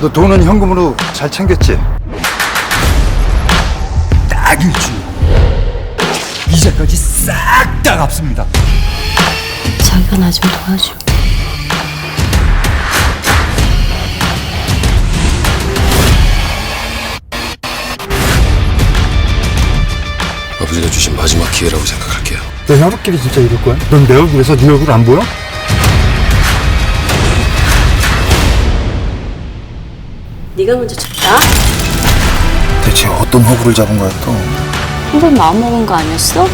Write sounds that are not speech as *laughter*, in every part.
너 돈은 현금으로 잘 챙겼지? 딱 일주일. 이자까지 싹 다 갚습니다. 자기가 나 좀 도와줘. 아버지가 주신 마지막 기회라고 생각할게요. 너 형들끼리 진짜 이럴 거야? 넌 내 얼굴에서 네 얼굴 안 보여? 네가 먼저 쳤다. 대체 어떤 허구를 잡은 거야 또? 한번 마음 먹은 거 아니었어?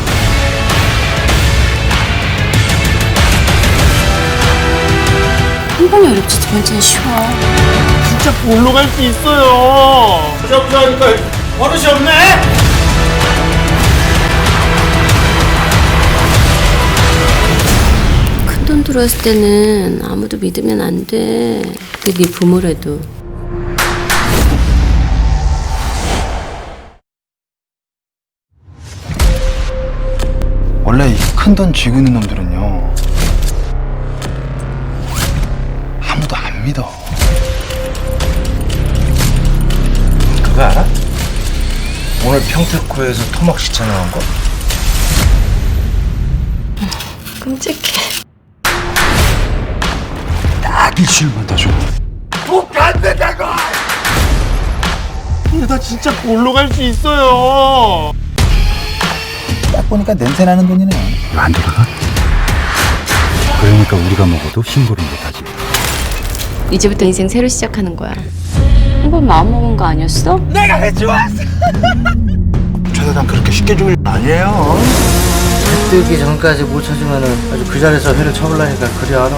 한 번이 어렵지 두 번째는 쉬워. 진짜 볼로 갈 수 있어요. 부자부자하니까 버릇이 없네. 큰 돈 들어왔을 때는 아무도 믿으면 안 돼. 그게 네 부모라도. 원래 이큰돈 쥐고 있는 놈들은요 아무도 안 믿어 그거 알아? 오늘 평택호에서 토막 시차 나온 거? 끔찍해. 딱 일주일만 더줘 근데 나 진짜 볼로 갈 수 있어요. 딱 보니까 냄새 나는 돈이네 안 될까? 그러니까 우리가 먹어도 신고를 못하지 이제부터 인생 새로 시작하는 거야. 한 번 마음 먹은 거 아니었어? *laughs* 최대한 그렇게 쉽게 죽을 일 아니에요 뜨기 전까지 못 찾으면은 아주 그 자리에서 회를 쳐볼라니까 그리 알아.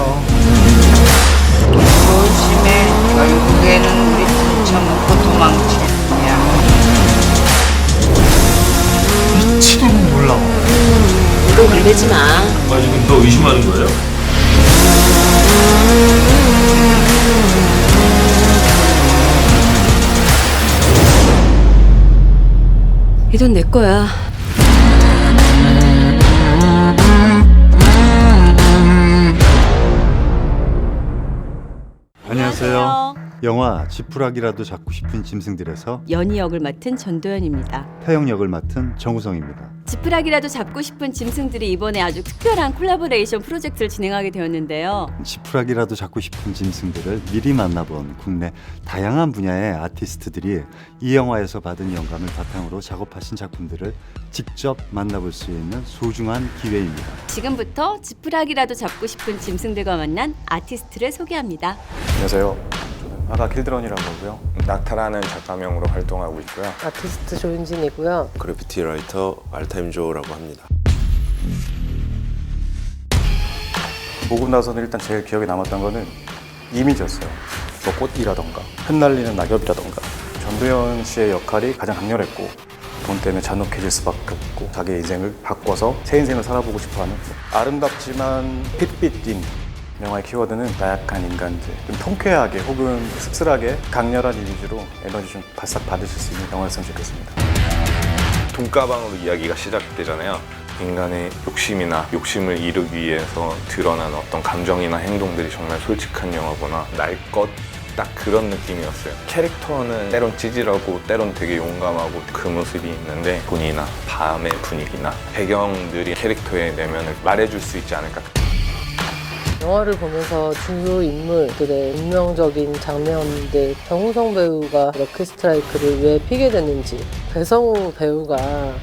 이 돈 내 거야. 영화 지푸라기라도 잡고 싶은 짐승들에서 연희 역을 맡은 전도연입니다. 태영 역을 맡은 정우성입니다. 지푸라기라도 잡고 싶은 짐승들이 이번에 아주 특별한 콜라보레이션 프로젝트를 진행하게 되었는데요. 지푸라기라도 잡고 싶은 짐승들을 미리 만나본 국내 다양한 분야의 아티스트들이 이 영화에서 받은 영감을 바탕으로 작업하신 작품들을 직접 만나볼 수 있는 소중한 기회입니다. 지금부터 지푸라기라도 잡고 싶은 짐승들과 만난 아티스트를 소개합니다. 안녕하세요. 화가 길드런이라고 하고요. 낙타라는 작가명으로 활동하고 있고요. 아티스트 조윤진이고요. 그래피티 라이터 알타임조라고 합니다. 보고 나서는 일단 제일 기억에 남았던 거는 이미지였어요. 뭐 꽃이라던가 흩날리는 낙엽이라던가 전도연 씨의 역할이 가장 강렬했고 돈 때문에 잔혹해질 수밖에 없고 자기의 인생을 바꿔서 새 인생을 살아보고 싶어하는 아름답지만 핏빛 띈 영화의 키워드는 나약한 인간들 좀 통쾌하게 혹은 씁쓸하게 강렬한 이미지로 에너지 좀 바싹 받으실 수 있는 영화였으면 좋겠습니다. 돈가방으로 이야기가 시작되잖아요. 인간의 욕심이나 욕심을 이루기 위해서 드러나는 어떤 감정이나 행동들이 정말 솔직한 영화구나. 날것 딱 그런 느낌이었어요. 캐릭터는 때론 찌질하고 때론 되게 용감하고 그 모습이 있는데 돈이나 밤의 분위기나 배경들이 캐릭터의 내면을 말해줄 수 있지 않을까. 영화를 보면서 주요 인물들의 운명적인 장면들 정우성 배우가 럭키 스트라이크를 왜 피게 됐는지 배성우 배우가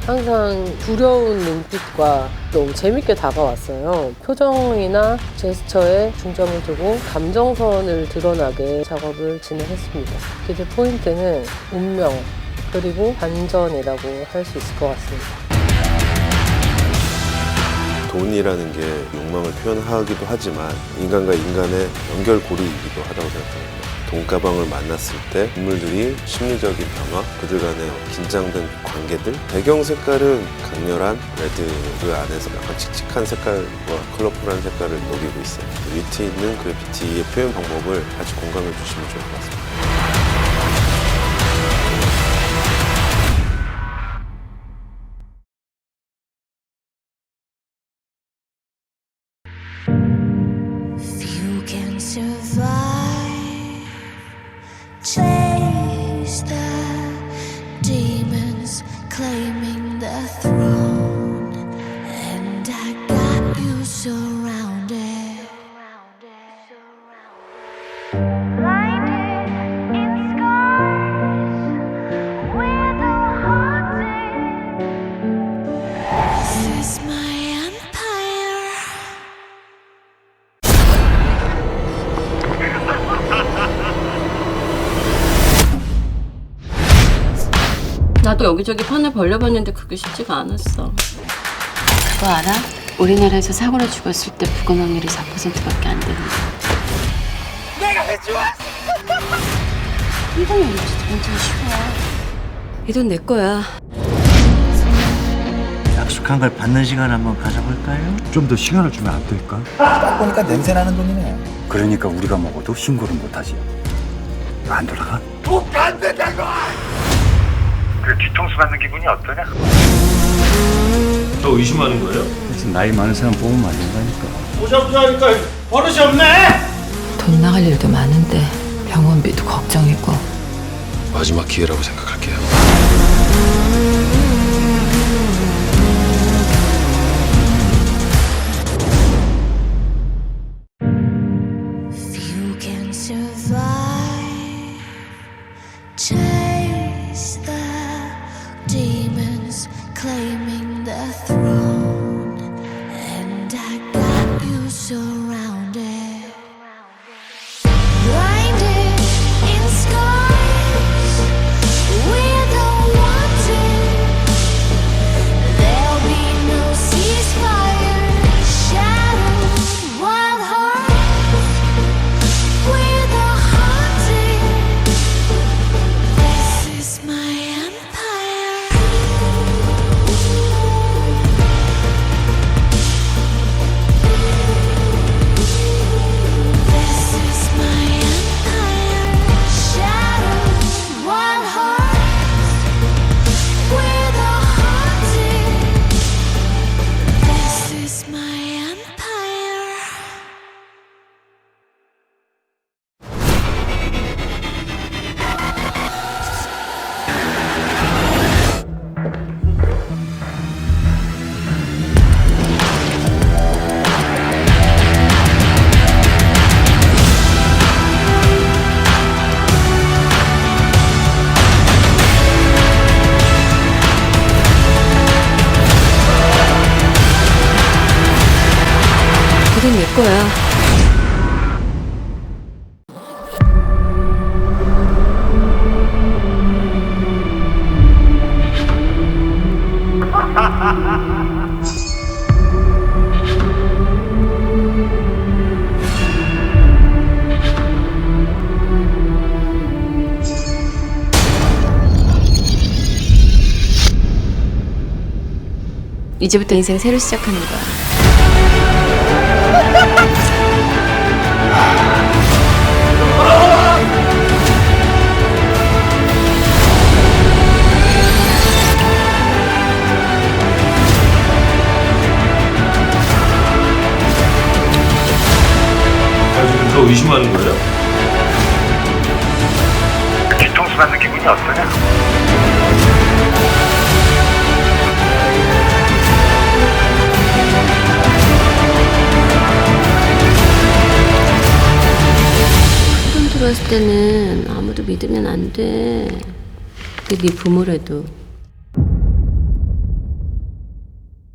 항상 두려운 눈빛과 너무 재밌게 다가왔어요. 표정이나 제스처에 중점을 두고 감정선을 드러나게 작업을 진행했습니다. 기대 포인트는 운명 그리고 반전이라고 할 수 있을 것 같습니다. 돈이라는 게 욕망을 표현하기도 하지만 인간과 인간의 연결고리이기도 하다고 생각합니다. 돈가방을 만났을 때 인물들이 심리적인 변화, 그들 간의 긴장된 관계들, 배경 색깔은 강렬한 레드 그 안에서 약간 칙칙한 색깔과 컬러풀한 색깔을 녹이고 있어요. 위트 있는 그래피티의 표현 방법을 같이 공감해 주시면 좋을 것 같습니다. 나도 여기저기 판을 벌려봤는데 그게 쉽지가 않았어. 그거 알아? 우리나라에서 사고로 죽었을 때 부검 확률이 4%밖에 안 되는 거야. 내가 왜 죽었어? 이건 진짜 엄청 쉬워. 이 돈 내 거야. 약속한 걸 받는 시간 한번 가져볼까요? 좀 더 시간을 주면 안 될까? 딱 보니까 냄새 나는 돈이네. 그러니까 우리가 먹어도 신고를 못하지. 안 돌아가? 너 의심하는 거예요? 그래서 나이 많은 사람 보면 안 된다니까. 보자보자 하니까 버릇이 없네. 돈 나갈 일도 많은데 병원비도 걱정이고 마지막 기회라고 생각할게요. 이제부터 인생 새로 시작하는 거야. 때는 아무도 믿으면 안 돼. 그게 네 부모라도.